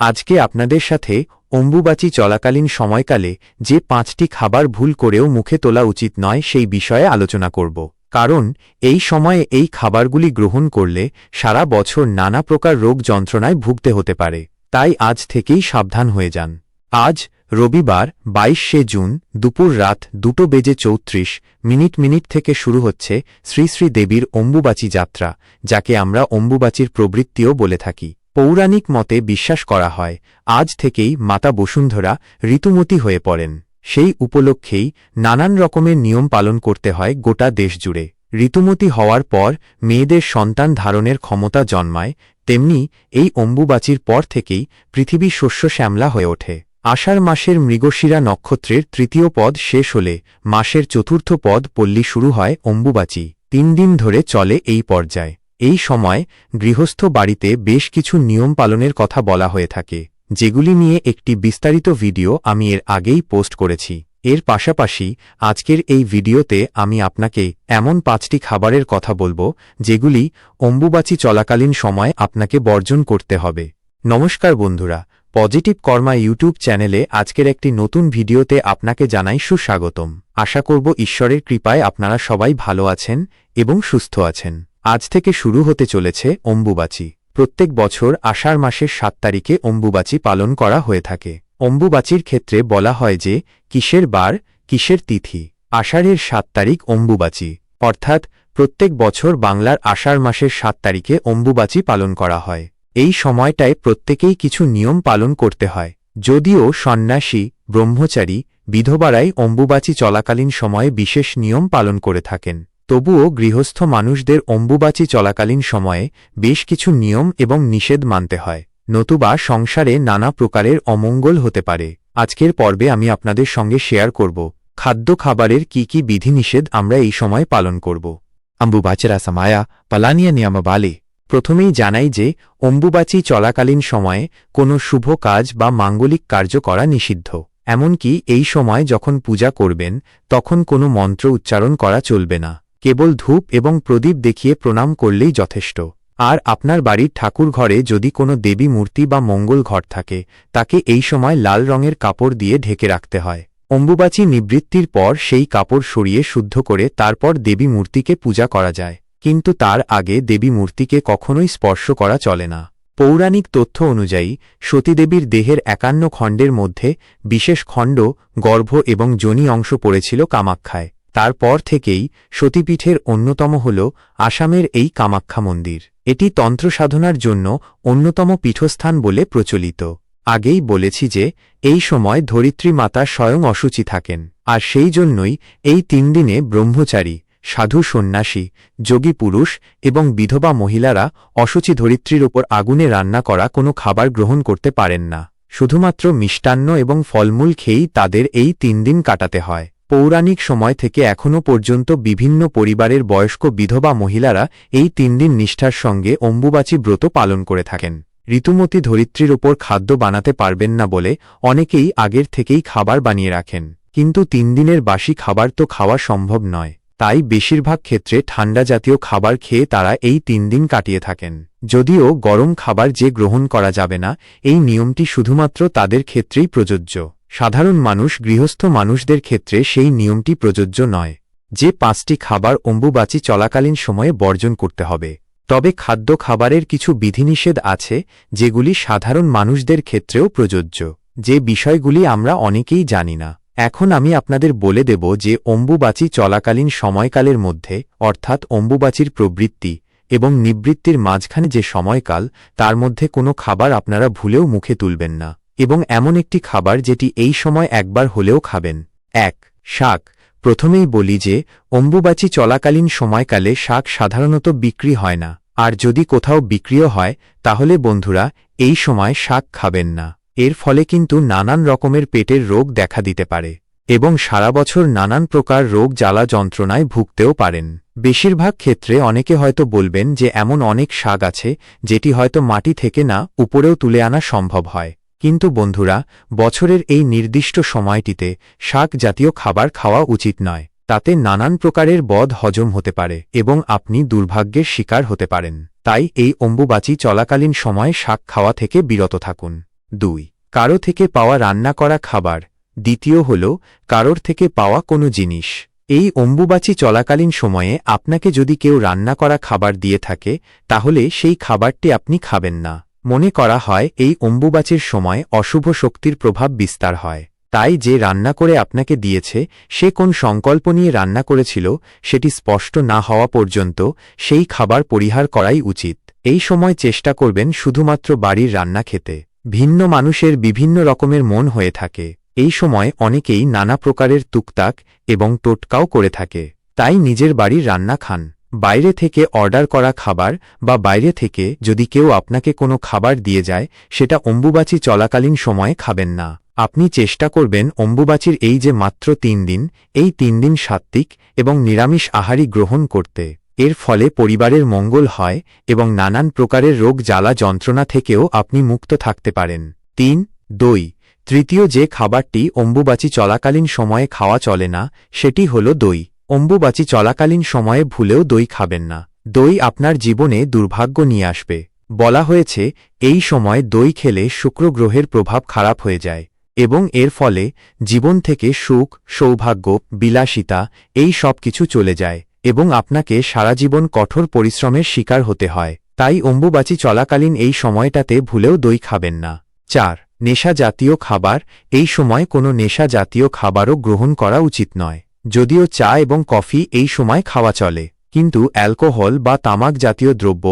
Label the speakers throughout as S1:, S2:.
S1: আজকে আপনাদের সাথে অম্বুবাচী চলাকালীন সময়কালে যে পাঁচটি খাবার ভুল করেও মুখে তোলা উচিত নয় সেই বিষয়ে আলোচনা করব। কারণ, এই সময়ে এই খাবারগুলি গ্রহণ করলে সারা বছর নানা প্রকার রোগ যন্ত্রণায় ভুগতে হতে পারে। তাই আজ থেকেই সাবধান হয়ে যান। আজ, রবিবার, বাইশে জুন, দুপুর রাত দুটো বেজে চৌত্রিশ মিনিট মিনিট থেকে শুরু হচ্ছে শ্রী শ্রী দেবীর অম্বুবাচী যাত্রা, যাকে আমরা অম্বুবাচীর প্রবৃত্তিও বলে থাকি। পৌরাণিক মতে বিশ্বাস করা হয়, আজ থেকেই মাতা বসুন্ধরা ঋতুমতী হয়ে পড়েন। সেই উপলক্ষেই নানান রকমের নিয়ম পালন করতে হয় গোটা দেশ জুড়ে। ঋতুমতী হওয়ার পর মেয়েদের সন্তান ধারণের ক্ষমতা জন্মায়, তেমনি এই অম্বুবাচীর পর থেকেই পৃথিবী শস্য শ্যামলা হয়ে ওঠে। আষাঢ় মাসের মৃগশিরা নক্ষত্রের তৃতীয় পদ শেষ হলে মাসের চতুর্থ পদ পল্লী শুরু হয় অম্বুবাচী। তিন দিন ধরে চলে এই পর্যায়। এই সময় গৃহস্থ বাড়িতে বেশ কিছু নিয়ম পালনের কথা বলা হয়ে থাকে, যেগুলি নিয়ে একটি বিস্তারিত ভিডিও আমি এর আগেই পোস্ট করেছি। এর পাশাপাশি আজকের এই ভিডিওতে আমি আপনাকে এমন পাঁচটি খাবারের কথা বলব, যেগুলি অম্বুবাচী চলাকালীন সময় আপনাকে বর্জন করতে হবে। নমস্কার বন্ধুরা, পজিটিভ কর্মা ইউটিউব চ্যানেলে আজকের একটি নতুন ভিডিওতে আপনাকে জানাই সুস্বাগতম। আশা করব ঈশ্বরের কৃপায় আপনারা সবাই ভালো আছেন এবং সুস্থ আছেন। আজ থেকে শুরু হতে চলেছে অম্বুবাচী। প্রত্যেক বছর আষাঢ় মাসের সাত তারিখে অম্বুবাচী পালন করা হয়ে থাকে। অম্বুবাচীর ক্ষেত্রে বলা হয় যে, কিসের বার, কিসের তিথি? আষাঢ়ের সাত তারিখ অম্বুবাচী। অর্থাৎ, প্রত্যেক বছর বাংলার আষাঢ় মাসের সাত তারিখে অম্বুবাচী পালন করা হয়। এই সময়টায় প্রত্যেকেই কিছু নিয়ম পালন করতে হয়। যদিও সন্ন্যাসী, ব্রহ্মচারী, বিধবারাই অম্বুবাচী চলাকালীন সময়ে বিশেষ নিয়ম পালন করে থাকেন। তবুও গৃহস্থ মানুষদের অম্বুবাচী চলাকালীন সময়ে বেশ কিছু নিয়ম এবং নিষেধ মানতে হয়। নতুবা সংসারে নানা প্রকারের অমঙ্গল হতে পারে। আজকের পর্বে আমি আপনাদের সঙ্গে শেয়ার করব, খাদ্য খাবারের কি কি বিধিনিষেধ আমরা এই সময় পালন করব।
S2: অম্বুবাচেরা সামায়া পালানিয়া নিয়ামবালে।
S1: প্রথমেই জানাই যে, অম্বুবাচী চলাকালীন সময়ে কোনো শুভ কাজ বা মাঙ্গলিক কার্য করা নিষিদ্ধ। এমনকি এই সময় যখন পূজা করবেন, তখন কোনো মন্ত্র উচ্চারণ করা চলবে না। কেবল ধূপ এবং প্রদীপ দেখিয়ে প্রণাম করলেই যথেষ্ট। আর আপনার বাড়ির ঠাকুর ঘরে যদি কোনো দেবী মূর্তি বা মঙ্গল ঘর থাকে, তাকে এই সময় লাল রঙের কাপড় দিয়ে ঢেকে রাখতে হয়। অম্বুবাচী নিবৃত্তির পর সেই কাপড় সরিয়ে শুদ্ধ করে তারপর দেবী মূর্তিকে পূজা করা যায়। কিন্তু তার আগে দেবী মূর্তিকে কখনোই স্পর্শ করা চলে না। পৌরাণিক তথ্য অনুযায়ী, সতীদেবীর দেহের একান্ন খণ্ডের মধ্যে বিশেষ খণ্ড, গর্ভ এবং যোনি অংশ পড়েছিল কামাক্ষায়। তারপর থেকেই সতীপীঠের অন্যতম হল আসামের এই কামাক্ষা মন্দির। এটি তন্ত্র সাধনার জন্য অন্যতম পীঠস্থান বলে প্রচলিত। আগেই বলেছি যে, এই সময় ধরিত্রী মাতা স্বয়ং অসুচি থাকেন, আর সেই জন্যই এই তিন দিনে ব্রহ্মচারী, সাধু সন্ন্যাসী, যোগী পুরুষ এবং বিধবা মহিলারা অসুচি ধরিত্রীর ওপর আগুনে রান্না করা কোনো খাবার গ্রহণ করতে পারেন না। শুধুমাত্র মিষ্টান্ন এবং ফলমূল খেয়েই তাদের এই তিন দিন কাটাতে হয়। পৌরাণিক সময় থেকে এখনও পর্যন্ত বিভিন্ন পরিবারের বয়স্ক বিধবা মহিলারা এই তিন দিন নিষ্ঠার সঙ্গে অম্বুবাচী ব্রত পালন করে থাকেন। ঋতুমতী ধরিত্রীর ওপর খাদ্য বানাতে পারবেন না বলে অনেকেই আগের থেকেই খাবার বানিয়ে রাখেন। কিন্তু তিন দিনের বাসি খাবার তো খাওয়া সম্ভব নয়। তাই বেশিরভাগ ক্ষেত্রে ঠান্ডা জাতীয় খাবার খেয়ে তারা এই তিন দিন কাটিয়ে থাকেন। যদিও গরম খাবার যে গ্রহণ করা যাবে না, এই নিয়মটি শুধুমাত্র তাদের ক্ষেত্রেই প্রযোজ্য। সাধারণ মানুষ গৃহস্থ মানুষদের ক্ষেত্রে সেই নিয়মটি প্রযোজ্য নয়, যে পাঁচটি খাবার অম্বুবাচী চলাকালীন সময়ে বর্জন করতে হবে। তবে খাদ্য খাবারের কিছু বিধিনিষেধ আছে, যেগুলি সাধারণ মানুষদের ক্ষেত্রেও প্রযোজ্য। যে বিষয়গুলি আমরা অনেকেই জানি না। এখন আমি আপনাদের বলে দেব যে অম্বুবাচী চলাকালীন সময়কালের মধ্যে, অর্থাৎ অম্বুবাচীর প্রবৃত্তি এবং নিবৃত্তির মাঝখানে যে সময়কাল, তার মধ্যে কোনো খাবার আপনারা ভুলেও মুখে তুলবেন না। এবং এমন একটি খাবার যেটি এই সময় একবার হলেও খাবেন। এক, শাক। প্রথমেই বলি যে, অম্বুবাচী চলাকালীন সময়কালে শাক সাধারণত বিক্রি হয় না। আর যদি কোথাও বিক্রিও হয়, তাহলে বন্ধুরা, এই সময় শাক খাবেন না। এর ফলে কিন্তু নানান রকমের পেটের রোগ দেখা দিতে পারে। এবং সারা বছর নানান প্রকার রোগ জ্বালা যন্ত্রণায় ভুগতেও পারেন। বেশিরভাগ ক্ষেত্রে অনেকে হয়তো বলবেন যে, এমন অনেক শাক আছে, যেটি হয়তো মাটি থেকে না, উপরেও তুলে আনা সম্ভব হয়। কিন্তু বন্ধুরা, বছরের এই নির্দিষ্ট সময়টিতে শাক জাতীয় খাবার খাওয়া উচিত নয়, তাতে নানান প্রকারের বদ হজম হতে পারে এবং আপনি দুর্ভাগ্যের শিকার হতে পারেন। তাই এই অম্বুবাচী চলাকালীন সময়ে শাক খাওয়া থেকে বিরত থাকুন। দুই, কারও থেকে পাওয়া রান্না করা খাবার। দ্বিতীয় হল, কারোর থেকে পাওয়া কোনো জিনিস। এই অম্বুবাচী চলাকালীন সময়ে আপনাকে যদি কেউ রান্না করা খাবার দিয়ে থাকে, তাহলে সেই খাবারটি আপনি খাবেন না। মনে করা হয়, এই অম্বুবাচীর সময় অশুভ শক্তির প্রভাব বিস্তার হয়। তাই যে রান্না করে আপনাকে দিয়েছে, সে কোন সংকল্প নিয়ে রান্না করেছিল, সেটি স্পষ্ট না হওয়া পর্যন্ত সেই খাবার পরিহার করাই উচিত। এই সময় চেষ্টা করবেন শুধুমাত্র বাড়ির রান্না খেতে। ভিন্ন মানুষের বিভিন্ন রকমের মন হয়ে থাকে। এই সময় অনেকেই নানা প্রকারের তুকতাক এবং টোটকাও করে থাকে। তাই নিজের বাড়ির রান্না খান। বাইরে থেকে অর্ডার করা খাবার বা বাইরে থেকে যদি কেউ আপনাকে কোনো খাবার দিয়ে যায়, সেটা অম্বুবাচী চলাকালীন সময়ে খাবেন না। আপনি চেষ্টা করবেন অম্বুবাচীর এই যে মাত্র তিন দিন, এই তিন দিন সাত্ত্বিক এবং নিরামিষ আহারই গ্রহণ করতে। এর ফলে পরিবারের মঙ্গল হয় এবং নানান প্রকারের রোগ জ্বালা যন্ত্রণা থেকেও আপনি মুক্ত থাকতে পারেন। তিন, দই। তৃতীয় যে খাবারটি অম্বুবাচী চলাকালীন সময়ে খাওয়া চলে না, সেটি হল দই। অম্বুবাচী চলাকালীন সময়ে ভুলেও দই খাবেন না। দই আপনার জীবনে দুর্ভাগ্য নিয়ে আসবে। বলা হয়েছে, এই সময় দই খেলে শুক্র গ্রহের প্রভাব খারাপ হয়ে যায় এবং এর ফলে জীবন থেকে সুখ, সৌভাগ্য, বিলাসিতা এই সব কিছু চলে যায় এবং আপনাকে সারা জীবন কঠোর পরিশ্রমের শিকার হতে হয়। তাই অম্বুবাচী চলাকালীন এই সময়টাতে ভুলেও দই খাবেন না। চার নেশা জাতীয় খাবার। এই সময় কোনো নেশা জাতীয় খাবারও গ্রহণ করা উচিত নয়। যদিও চা এবং কফি এই সময় খাওয়া চলে, কিন্তু অ্যালকোহল বা তামাক জাতীয় দ্রব্য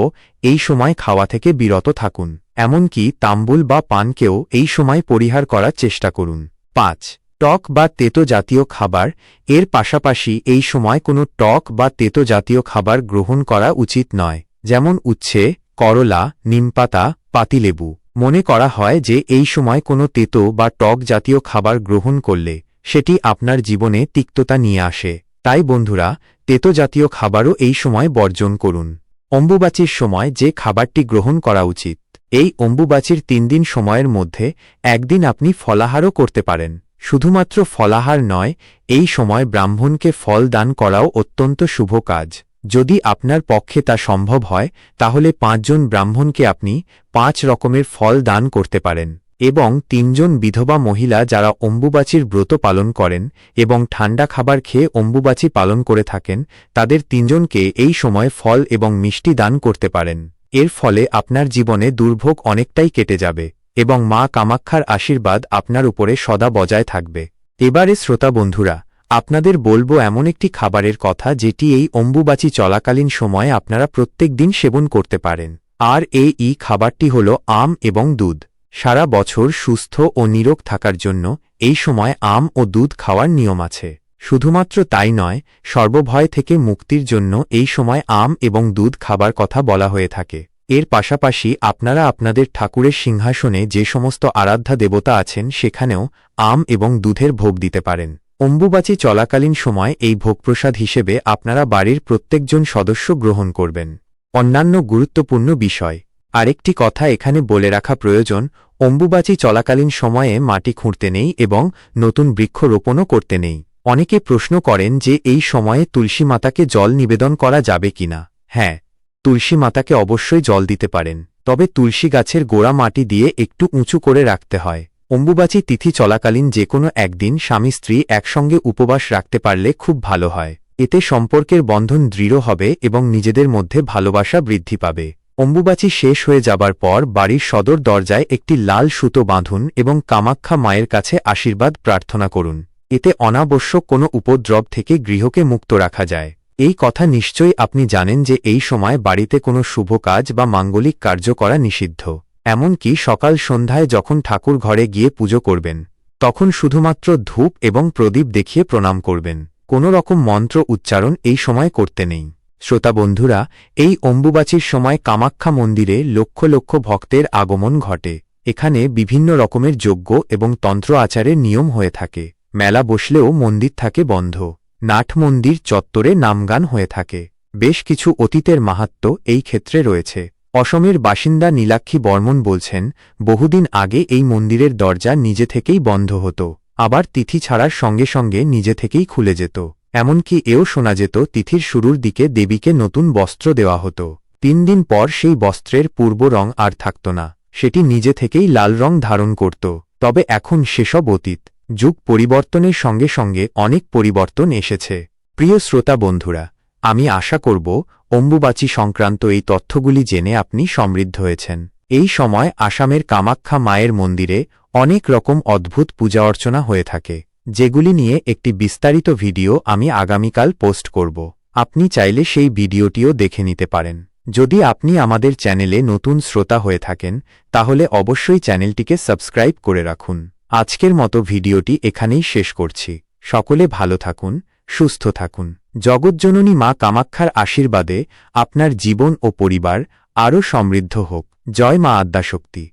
S1: এই সময় খাওয়া থেকে বিরত থাকুন, এমনকি তাম্বুল বা পানকেও এই সময় পরিহার করার চেষ্টা করুন। পাঁচ, টক বা তেতো জাতীয় খাবার, এর পাশাপাশি এই সময় কোনো টক বা তেতো জাতীয় খাবার গ্রহণ করা উচিত নয়, যেমন উচ্ছে, করলা, নিমপাতা, পাতিলেবু। মনে করা হয় যে এই সময় কোনো তেতো বা টক জাতীয় খাবার গ্রহণ করলে সেটি আপনার জীবনে তিক্ততা নিয়ে আসে। তাই বন্ধুরা তেতো জাতীয় খাবারও এই সময় বর্জন করুন। অম্বুবাচীর সময় যে খাবারটি গ্রহণ করা উচিত। এই অম্বুবাচীর তিন দিন সময়ের মধ্যে একদিন আপনি ফলাহারও করতে পারেন। শুধুমাত্র ফলাহার নয়, এই সময় ব্রাহ্মণকে ফল দান করাও অত্যন্ত শুভ কাজ। যদি আপনার পক্ষে তা সম্ভব হয়, তাহলে পাঁচজন ব্রাহ্মণকে আপনি পাঁচ রকমের ফল দান করতে পারেন। এবং তিনজন বিধবা মহিলা যারা অম্বুবাচীর ব্রত পালন করেন এবং ঠান্ডা খাবার খেয়ে অম্বুবাচী পালন করে থাকেন, তাদের তিনজনকে এই সময় ফল এবং মিষ্টি দান করতে পারেন। এর ফলে আপনার জীবনে দুর্ভোগ অনেকটাই কেটে যাবে এবং মা কামাক্ষার আশীর্বাদ আপনার উপরে সদা বজায় থাকবে। এবারে শ্রোতা বন্ধুরা, আপনাদের বলব এমন একটি খাবারের কথা যেটি এই অম্বুবাচী চলাকালীন সময়ে আপনারা প্রত্যেক দিন সেবন করতে পারেন। আর এই ই খাবারটি হল আম এবং দুধ। সারা বছর সুস্থ ও নিরোগ থাকার জন্য এই সময় আম ও দুধ খাওয়ার নিয়ম আছে। শুধুমাত্র তাই নয়, সর্বভয় থেকে মুক্তির জন্য এই সময় আম এবং দুধ খাবার কথা বলা হয়ে থাকে। এর পাশাপাশি আপনারা আপনাদের ঠাকুরের সিংহাসনে যে সমস্ত আরাধ্যা দেবতা আছেন সেখানেও আম এবং দুধের ভোগ দিতে পারেন। অম্বুবাচী চলাকালীন সময় এই ভোগপ্রসাদ হিসেবে আপনারা বাড়ির প্রত্যেকজন সদস্য গ্রহণ করবেন। অন্যান্য গুরুত্বপূর্ণ বিষয় আরেকটি কথা এখানে বলে রাখা প্রয়োজন, অম্বুবাচী চলাকালীন সময়ে মাটি খুঁড়তে নেই এবং নতুন বৃক্ষ রোপণও করতে নেই। অনেকে প্রশ্ন করেন যে এই সময়ে তুলসী মাতাকে জল নিবেদন করা যাবে কিনা হ্যাঁ তুলসী মাতাকে অবশ্যই জল দিতে পারেন, তবে তুলসী গাছের গোড়া মাটি দিয়ে একটু উঁচু করে রাখতে হয়। অম্বুবাচী তিথি চলাকালীন যে কোনো একদিন স্বামী স্ত্রী একসঙ্গে উপবাস রাখতে পারলে খুব ভালো হয়। এতে সম্পর্কের বন্ধন দৃঢ় হবে এবং নিজেদের মধ্যে ভালোবাসা বৃদ্ধি পাবে। অম্বুবাচী শেষ হয়ে যাবার পর বাড়ির সদর দরজায় একটি লাল সুতো বাঁধুন এবং কামাক্ষা মায়ের কাছে আশীর্বাদ প্রার্থনা করুন। এতে অনাবশ্যক কোনো উপদ্রব থেকে গৃহকে মুক্ত রাখা যায়। এই কথা নিশ্চয়ই আপনি জানেন যে এই সময় বাড়িতে কোনো শুভ কাজ বা মাঙ্গলিক কার্য করা নিষিদ্ধ। এমনকি সকাল সন্ধ্যায় যখন ঠাকুর ঘরে গিয়ে পুজো করবেন, তখন শুধুমাত্র ধূপ এবং প্রদীপ দেখিয়ে প্রণাম করবেন। কোনো রকম মন্ত্র উচ্চারণ এই সময় করতে নেই। শ্রোতা বন্ধুরা, এই অম্বুবাচীর সময় কামাখ্যা মন্দিরে লক্ষ লক্ষ ভক্তের আগমন ঘটে। এখানে বিভিন্ন রকমের যজ্ঞ এবং তন্ত্র আচারের নিয়ম হয়ে থাকে। মেলা বসলেও মন্দির থাকে বন্ধ। নাট মন্দির চত্বরে নামগান হয়ে থাকে। বেশ কিছু অতীতের মাহাত্ম এই ক্ষেত্রে রয়েছে। অসমের বাসিন্দা নীলাক্ষী বর্মন বলছেন, বহুদিন আগে এই মন্দিরের দরজা নিজে থেকেই বন্ধ হতো, আবার তিথি ছাড়ার সঙ্গে সঙ্গে নিজে থেকেই খুলে যেত। এমনকি এও শোনা যেত, তিথির শুরুর দিকে দেবীকে নতুন বস্ত্র দেওয়া হতো। তিন দিন পর সেই বস্ত্রের পূর্ব রং আর থাকত না, সেটি নিজে থেকেই লাল রং ধারণ করত। তবে এখন সেসব অতীত, যুগ পরিবর্তনের সঙ্গে সঙ্গে অনেক পরিবর্তন এসেছে। প্রিয় শ্রোতা বন্ধুরা, আমি আশা করব, অম্বুবাচী সংক্রান্ত এই তথ্যগুলি জেনে আপনি সমৃদ্ধ হয়েছেন। এই সময় আসামের কামাখ্যা মায়ের মন্দিরে অনেক রকম অদ্ভুত পূজা অর্চনা হয়ে থাকে। যেগুলি নিয়ে একটি বিস্তারিত ভিডিও আমি আগামীকাল পোস্ট করব। আপনি চাইলে সেই ভিডিওটিও দেখে নিতে পারেন। যদি আপনি আমাদের চ্যানেলে নতুন শ্রোতা হয়ে থাকেন, তাহলে অবশ্যই চ্যানেলটিকে সাবস্ক্রাইব করে রাখুন। আজকের মতো ভিডিওটি এখানেই শেষ করছি। সকলে ভালো থাকুন, সুস্থ থাকুন। জগজ্জননী মা কামাক্ষার আশীর্বাদে আপনার জীবন ও পরিবার আরও সমৃদ্ধ হোক। জয় মা আদ্যাশক্তি।